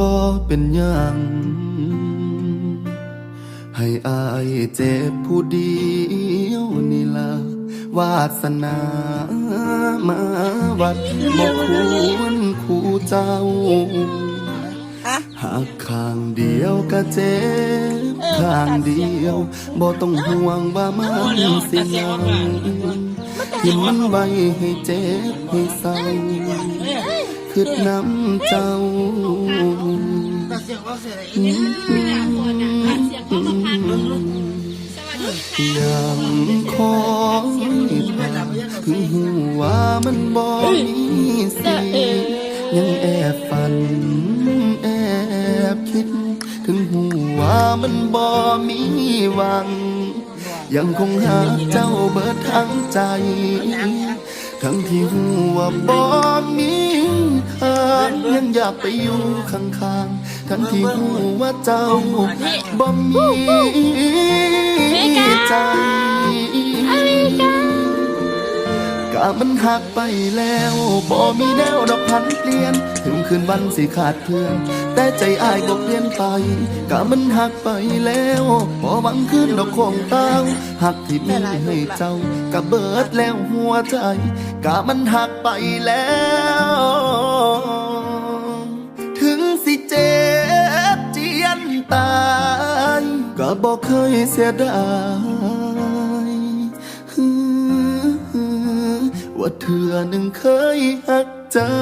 บ่เป็นหยังให้อายเจ็บผู้เดียวนี่ล่ะวาสนามาวัดบ่ควรคู่เจ้าฮะหากข้างเดียวก็เจ็บข้างเดียวบ่ต้องห่วงว่ามันสิยังที่มันไว้ให้เจ็บให้เศร้า คือน้ำเจ้ายังคอยผ่านถึงหัวมันบ่มีสียังแอบฝัน แอบคิด ถึงหัวมันบ่มีหวัง ยังคงหาเจ้าเบิดทั้งใจ ทั้งที่หัวบ่มีางยังอยากไปอยู่ข้างๆ ทั้งที่หัวเจ้าบ่มีใจ กะมันหักไปแล้วบ่มีแนวดอกพันเปลี่ยน ถึงคืนวันสิขาดเพื่อน แต่ใจอายบ่เปลี่ยนไปกะมันหักไปแล้วบ่หวังคืนดอกของเต้าหักที่มีให้เจ้ากะเบิดแล้วหัวใจกะมันหักไปแล้ว ถึงสิเจ็บเจียนตายก็บ่เคยเสียดาย เธอหนึ่งเคยหักเจ้า